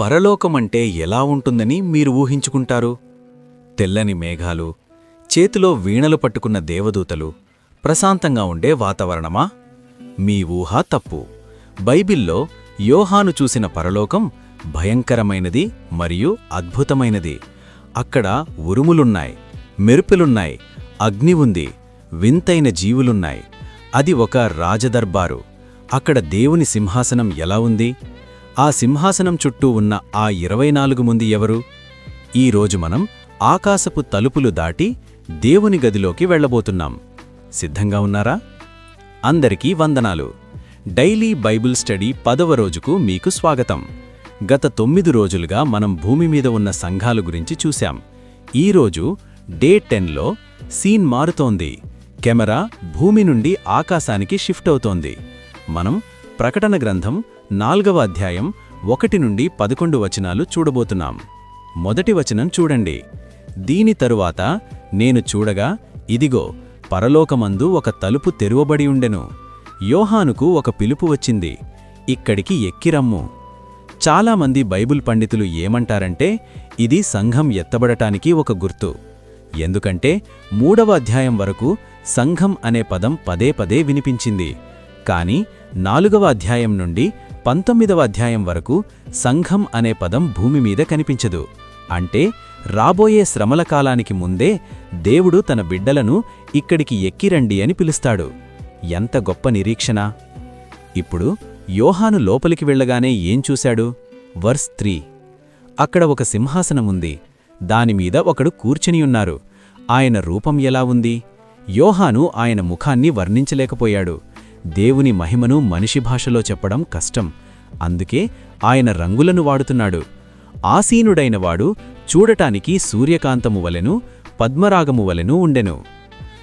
పరలోకమంటే ఎలా ఉంటుందని మీరు ఊహించుకుంటారు? తెల్లని మేఘాలు చేతిలో వీణలు పట్టుకున్న దేవదూతలు ప్రశాంతంగా ఉండే వాతావరణమా? మీ ఊహ తప్పు. బైబిల్లో యోహాను చూసిన పరలోకం భయంకరమైనది మరియు అద్భుతమైనది. అక్కడ ఉరుములున్నాయి మెరుపులున్నాయి అగ్ని ఉంది వింతైన జీవులున్నాయి. అది ఒక రాజదర్బారు. అక్కడ దేవుని సింహాసనం ఎలా ఉంది? ఆ సింహాసనం చుట్టూ ఉన్న ఆ ఇరవై నాలుగు మంది ఎవరు? ఈరోజు మనం ఆకాశపు తలుపులు దాటి దేవుని గదిలోకి వెళ్ళబోతున్నాం. సిద్ధంగా ఉన్నారా? అందరికీ వందనాలు. డైలీ బైబిల్ స్టడీ పదవ రోజుకు మీకు స్వాగతం. గత తొమ్మిది రోజులుగా మనం భూమి మీద ఉన్న సంఘాల గురించి చూశాం. ఈరోజు డే టెన్లో సీన్ మారుతోంది. కెమెరా భూమి నుండి ఆకాశానికి షిఫ్ట్ అవుతోంది. మనం ప్రకటన గ్రంథం నాల్గవ అధ్యాయం ఒకటి నుండి పదకొండు వచనాలు చూడబోతున్నాం. మొదటి వచనం చూడండి. దీని తరువాత నేను చూడగా ఇదిగో పరలోకమందు ఒక తలుపు తెరువబడి ఉండెను. యోహానుకు ఒక పిలుపు వచ్చింది. ఇక్కడికి ఎక్కిరమ్ము చాలామంది బైబిల్ పండితులు ఏమంటారంటే ఇది సంఘం ఎత్తబడటానికి ఒక గుర్తు. ఎందుకంటే మూడవ అధ్యాయం వరకు సంఘం అనే పదం పదే పదే వినిపించింది. కాని నాలుగవ అధ్యాయం నుండి పంతొమ్మిదవ అధ్యాయం వరకు సంఘం అనే పదం భూమి మీద కనిపించదు. అంటే రాబోయే శ్రమల కాలానికి ముందే దేవుడు తన బిడ్డలను ఇక్కడికి ఎక్కిరండి అని పిలుస్తాడు. ఎంత గొప్ప నిరీక్షణ! ఇప్పుడు యోహాను లోపలికి వెళ్ళగానే ఏం చూశాడు? Verse three. అక్కడ ఒక సింహాసనముంది దానిమీద ఒకడు కూర్చునియున్నారు ఆయన రూపం ఎలా ఉంది? యోహాను ఆయన ముఖాన్ని వర్ణించలేకపోయాడు. దేవుని మహిమను మనిషి భాషలో చెప్పడం కష్టం. అందుకే ఆయన రంగులను వాడుతున్నాడు. ఆసీనుడైనవాడు చూడటానికి సూర్యకాంతము వలెను పద్మరాగము వలెను ఉండెను.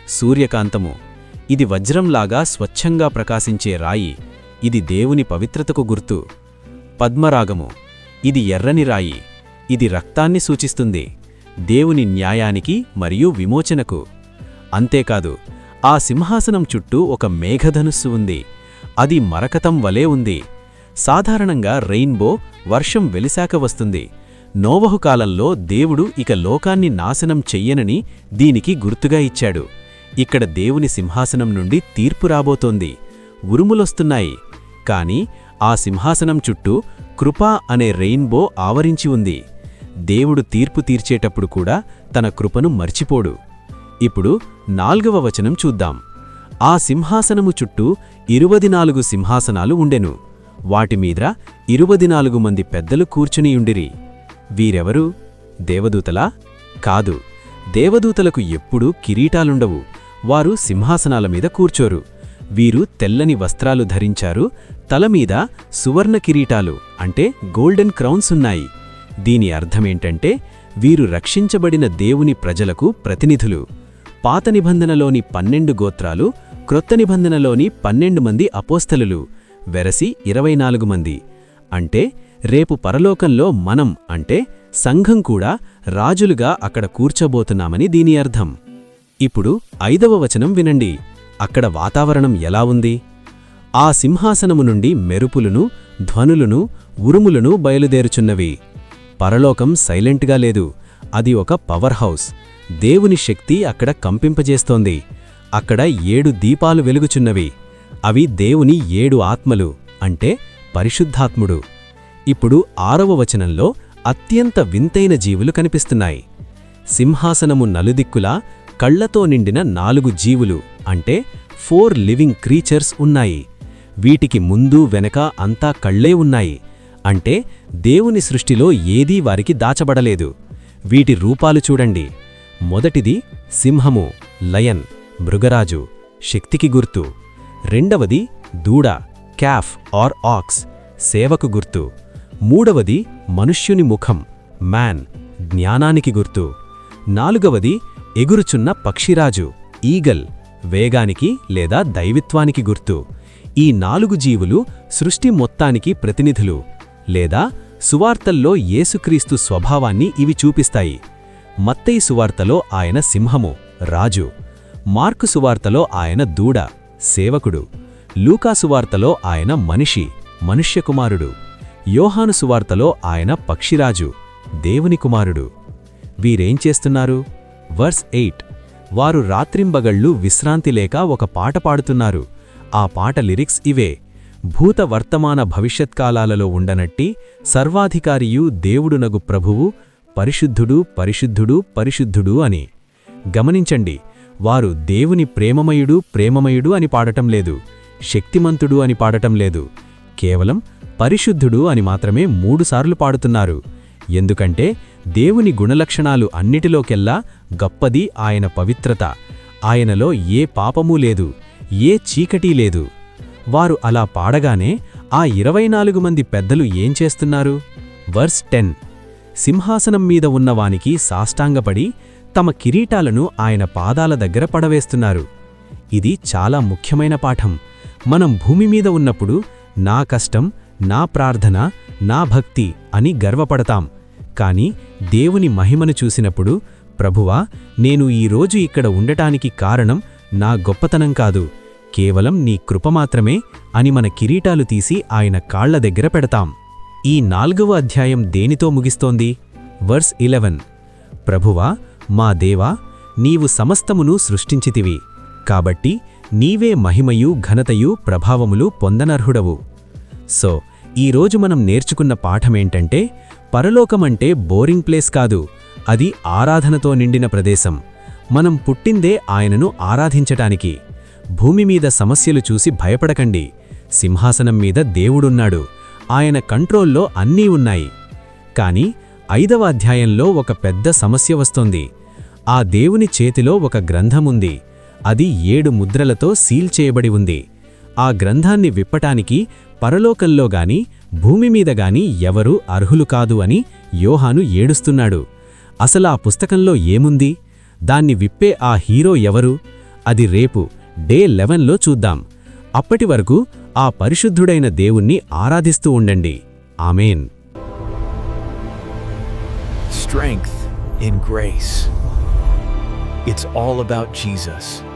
సూర్యకాంతము ఇది వజ్రంలాగా స్వచ్ఛంగా ప్రకాశించే రాయి ఇది దేవుని పవిత్రతకు గుర్తు. పద్మరాగము ఇది ఎర్రని రాయి ఇది రక్తాన్ని సూచిస్తుంది. దేవుని న్యాయానికి మరియు విమోచనకు. అంతేకాదు ఆ సింహాసనం చుట్టూ ఒక మేఘధనుస్సు ఉంది. అది మరకతం వలే ఉంది. సాధారణంగా రెయిన్బో వర్షం వెలిశాక వస్తుంది. నోవహు కాలంలో దేవుడు ఇక లోకాన్ని నాశనం చెయ్యనని దీనికి గుర్తుగా ఇచ్చాడు. ఇక్కడ దేవుని సింహాసనం నుండి తీర్పు రాబోతోంది. ఉరుములొస్తున్నాయి. కాని ఆ సింహాసనం చుట్టూ కృపా అనే రెయిన్బో ఆవరించి ఉంది. దేవుడు తీర్పు తీర్చేటప్పుడు కూడా తన కృపను మర్చిపోడు. ఇప్పుడు నాల్గవ వచనం చూద్దాం. ఆ సింహాసనము చుట్టూ ఇరువది నాలుగు సింహాసనాలు ఉండెను. వాటిమీద ఇరువది నాలుగు మంది పెద్దలు కూర్చునియుండిరి వీరెవరు? దేవదూతలా? కాదు. దేవదూతలకు ఎప్పుడూ కిరీటాలుండవు. వారు సింహాసనాల మీద కూర్చోరు. వీరు తెల్లని వస్త్రాలు ధరించారు. తలమీద సువర్ణ కిరీటాలు అంటే గోల్డెన్ క్రౌన్స్ ఉన్నాయి. దీని అర్థమేంటంటే వీరు రక్షించబడిన దేవుని ప్రజలకు ప్రతినిధులు. పాత నిబంధనలోని పన్నెండు గోత్రాలు క్రొత్త నిబంధనలోని పన్నెండు మంది అపోస్తలులు వెరసి ఇరవై నాలుగు మంది. అంటే రేపు పరలోకంలో మనం అంటే సంఘం కూడా రాజులుగా అక్కడ కూర్చోబోతున్నామని దీని అర్థం. ఇప్పుడు ఐదవ వచనం వినండి. అక్కడ వాతావరణం ఎలా ఉంది? ఆ సింహాసనము నుండి మెరుపులును ధ్వనులను ఉరుములను బయలుదేరుచున్నవి. పరలోకం సైలెంట్గా లేదు. అది ఒక పవర్ హౌస్. దేవుని శక్తి అక్కడ కంపింపజేస్తోంది. అక్కడ ఏడు దీపాలు వెలుగుచున్నవి. అవి దేవుని ఏడు ఆత్మలు అంటే పరిశుద్ధాత్ముడు. ఇప్పుడు ఆరవ వచనంలో అత్యంత వింతైన జీవులు కనిపిస్తున్నాయి. సింహాసనము నలుదిక్కులా కళ్ళతో నిండిన నాలుగు జీవులు అంటే ఫోర్ లివింగ్ క్రీచర్స్ ఉన్నాయి. వీటికి ముందు వెనక అంతా కళ్ళే ఉన్నాయి. అంటే దేవుని సృష్టిలో ఏదీ వారికి దాచబడలేదు. వీటి రూపాలు చూడండి. మొదటిది సింహము లయన్ మృగరాజు శక్తికి గుర్తు. రెండవది దూడ క్యాఫ్ ఆర్ ఆక్స్ సేవకు గుర్తు. మూడవది మనుష్యుని ముఖం మ్యాన్ జ్ఞానానికి గుర్తు. నాలుగవది ఎగురుచున్న పక్షిరాజు ఈగల్ వేగానికి లేదా దైవిత్వానికి గుర్తు. ఈ నాలుగు జీవులు సృష్టి మొత్తానికి ప్రతినిధులు లేదా సువార్తల్లో యేసుక్రీస్తు స్వభావాన్ని ఇవి చూపిస్తాయి. మత్తయి సువార్తలో ఆయన సింహము రాజు. మార్కు సువార్తలో ఆయన దూడ సేవకుడు. లూకా సువార్తలో ఆయన మనిషి మనుష్యకుమారుడు. యోహాను సువార్తలో ఆయన పక్షిరాజు దేవుని కుమారుడు. వీరేం చేస్తున్నారు? Verse eight. వారు రాత్రింబగళ్ళు విశ్రాంతి లేక ఒక పాట పాడుతున్నారు. ఆ పాట లిరిక్స్ ఇవే. భూత వర్తమాన భవిష్యత్కాలాలలో ఉండనట్టి సర్వాధికారియు దేవుడునగు ప్రభువు పరిశుద్ధుడు పరిశుద్ధుడు పరిశుద్ధుడు అని. గమనించండి వారు దేవుని ప్రేమమయుడు ప్రేమమయుడు అని పాడటం లేదు శక్తిమంతుడు అని పాడటం లేదు కేవలం పరిశుద్ధుడు అని మాత్రమే మూడుసార్లు పాడుతున్నారు. ఎందుకంటే దేవుని గుణలక్షణాలు అన్నిటిలోకెల్లా గొప్పది ఆయన పవిత్రత. ఆయనలో ఏ పాపమూ లేదు ఏ చీకటీ లేదు. వారు అలా పాడగానే ఆ ఇరవై నాలుగు మంది పెద్దలు ఏం చేస్తున్నారు? Verse ten. సింహాసనం మీద ఉన్నవానికి సాష్టాంగపడి తమ కిరీటాలను ఆయన పాదాల దగ్గర పడవేస్తున్నారు. ఇది చాలా ముఖ్యమైన పాఠం. మనం భూమి మీద ఉన్నప్పుడు నా కష్టం నా ప్రార్థన నా భక్తి అని గర్వపడతాం. కాని దేవుని మహిమను చూసినప్పుడు ప్రభువా నేను ఈరోజు ఇక్కడ ఉండటానికి కారణం నా గొప్పతనం కాదు. కేవలం నీ కృప మాత్రమే అని మన కిరీటాలు తీసి ఆయన కాళ్ళ దగ్గర పెడతాం. ఈ నాల్గవ అధ్యాయం దేనితో ముగిస్తోంది? Verse eleven. ప్రభువా మా దేవా నీవు సమస్తమును సృష్టించితివి. కాబట్టి నీవే మహిమయు ఘనతయు ప్రభావములు పొందనర్హుడవు. సో ఈరోజు మనం నేర్చుకున్న పాఠమేంటంటే పరలోకమంటే బోరింగ్ ప్లేస్ కాదు అది ఆరాధనతో నిండిన ప్రదేశం. మనం పుట్టిందే ఆయనను ఆరాధించటానికి. భూమి మీద సమస్యలు చూసి భయపడకండి. సింహాసనం మీద దేవుడున్నాడు. ఆయన కంట్రోల్లో అన్నీ ఉన్నాయి. కాని ఐదవ అధ్యాయంలో ఒక పెద్ద సమస్య వస్తోంది. ఆ దేవుని చేతిలో ఒక గ్రంథముంది. అది ఏడు ముద్రలతో సీల్ చేయబడి ఉంది. ఆ గ్రంథాన్ని విప్పటానికి పరలోకంలో గాని భూమిమీద గాని ఎవరూ అర్హులు కాదు అని యోహాను ఏడుస్తున్నాడు. అసలా పుస్తకంలో ఏముంది? దాన్ని విప్పే ఆ హీరో ఎవరు? అది రేపు డే లెవెన్లో చూద్దాం. అప్పటి వరకు ఆ పరిశుద్ధుడైన దేవుణ్ణి ఆరాధిస్తూ ఉండండి. Amen. Strength in grace it's all about Jesus